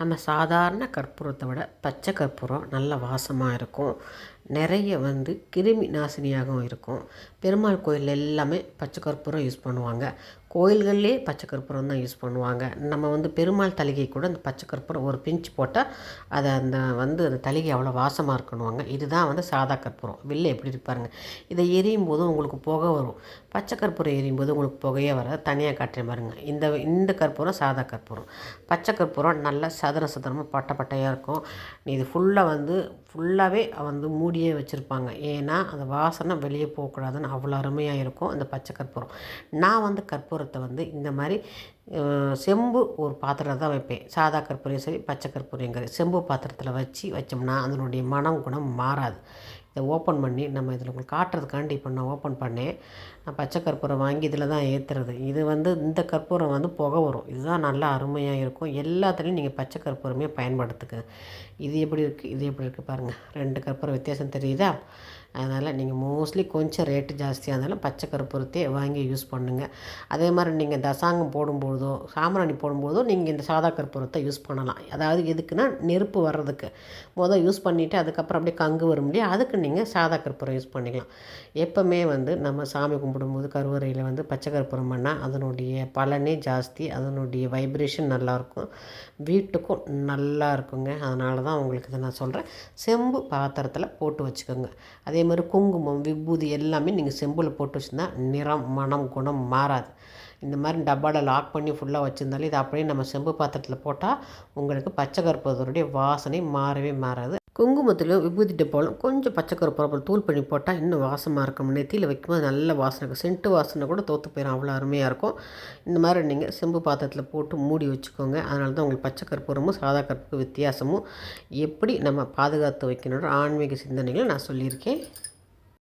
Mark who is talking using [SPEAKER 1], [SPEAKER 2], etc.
[SPEAKER 1] நம்ம சாதாரண கற்பூரத்தை விட பச்சை கற்பூரம் நல்ல வாசமாக இருக்கும். நிறைய வந்து கிருமி நாசினியாகவும் இருக்கும். பெருமாள் கோயில் எல்லாமே பச்சை கற்பூரம் யூஸ் பண்ணுவாங்க. கோயில்கள்லேயே பச்சை கற்பூரம் தான் யூஸ் பண்ணுவாங்க. நம்ம வந்து பெருமாள் தலிகை கூட அந்த பச்சை கற்பூரம் ஒரு பிஞ்சு போட்டால் அதை அந்த வந்து அந்த தலிகை அவ்வளோ வாசமாக இருக்கணுவாங்க இதுதான் வந்து சாதா கற்பூரம். வெளில எப்படி இருப்பாருங்க இதை எரியும் போது உங்களுக்கு புகை வரும். பச்சை கற்பூரம் எரியும் போது உங்களுக்கு புகையே வர தனியாக காட்டுறேன் பாருங்க. இந்த இந்த கற்பூரம் சாதா கற்பூரம். பச்சை கற்பூரம் நல்லா சதுர சதுரமாக பட்டை பட்டையாக இருக்கும். இது ஃபுல்லாக வந்து ஃபுல்லாகவே வந்து மூடி மூடியே வச்சுருப்பாங்க. ஏன்னா அந்த வாசனை வெளியே போகக்கூடாதுன்னு அவ்வளோ அருமையாக இருக்கும் அந்த பச்சை கற்பூரம். நான் வந்து கற்பூரத்தை வந்து இந்த மாதிரி செம்பு ஒரு பாத்திரத்தை தான் வைப்பேன். சாதா கற்பூரையும் சரி பச்சை கற்பூரையும் சரி செம்பு பாத்திரத்தில் வச்சு வச்சோம்னா அதனுடைய மனம் குணம் மாறாது. இதை ஓப்பன் பண்ணி நம்ம இதில் உங்களுக்கு காட்டுறதுக்காண்டி இப்போ நான் ஓப்பன் பண்ணேன். நான் பச்சை கற்பூரம் வாங்கி இதில் தான் ஏற்றுறது இது வந்து இந்த கற்பூரம் வந்து புகை வரும். இதுதான் நல்லா அருமையாக இருக்கும். எல்லாத்துலேயும் நீங்கள் பச்சை கற்பூரமே பயன்படுத்துங்க. இது எப்படி இருக்குது இது எப்படி இருக்குது பாருங்கள் ரெண்டு கற்பூரம் வித்தியாசம் தெரியுதா? அதனால் நீங்கள் மோஸ்ட்லி கொஞ்சம் ரேட்டு ஜாஸ்தியாக இருந்தாலும் பச்சை கற்பூரத்தையே வாங்கி யூஸ் பண்ணுங்கள் அதே மாதிரி நீங்கள் தசாங்கம் போடும்போது சாம்பிராணி போடும்போதோ நீங்கள் இந்த சாதா கற்பூரத்தை யூஸ் பண்ணலாம். அதாவது எதுக்குன்னா நெருப்பு வர்றதுக்கு. முதல் யூஸ் பண்ணிவிட்டு அதுக்கப்புறம் அப்படியே கங்கு வரும் இல்லையா? அதுக்கு நீங்கள் சாதா கற்பூரம் யூஸ் பண்ணிக்கலாம். எப்போவுமே வந்து நம்ம சாமி கும்பிடும்போது கருவறையில் வந்து பச்சை கற்பூரம் பண்ணால் அதனுடைய பலனே ஜாஸ்தி அதனுடைய வைப்ரேஷன் நல்லாயிருக்கும் வீட்டுக்கும் நல்லா இருக்குங்க அதனால தான் உங்களுக்கு இதை நான் சொல்கிறேன் செம்பு பாத்திரத்தில் போட்டு வச்சுக்கோங்க. அதே மாதிரி குங்குமம் விபூதி எல்லாமே நீங்கள் செம்பில் போட்டு வச்சுருந்தா நிறம் மனம் குணம் மாறாது. இந்த மாதிரி டப்பாவில் லாக் பண்ணி ஃபுல்லாக வச்சுருந்தாலும் இது அப்படியே நம்ம செம்பு பாத்திரத்தில் போட்டால் உங்களுக்கு பச்சை கற்பூரத்துடைய வாசனை மாறவே மாறாது. குங்குமத்திலும் விபூதி டப்பாலும் கொஞ்சம் பச்சை கருப்பூரம் தூள் பண்ணி போட்டால் இன்னும் வாசமாக இருக்கும். நெத்தியில் வைக்கும்போது நல்ல வாசனை இருக்கும். சென்ட்டு வாசனை கூட தோற்று போயிடும் அவ்வளோ அருமையாக இருக்கும். இந்த மாதிரி நீங்கள் செம்பு பாத்திரத்தில் போட்டு மூடி வச்சுக்கோங்க. அதனால தான் உங்களுக்கு பச்சை கற்பூரமும் சாதா கற்பூரம் வித்தியாசமும் எப்படி நம்ம பாதுகாத்து வைக்கணுன்ற ஆன்மீக சிந்தனைகளை நான் சொல்லியிருக்கேன்.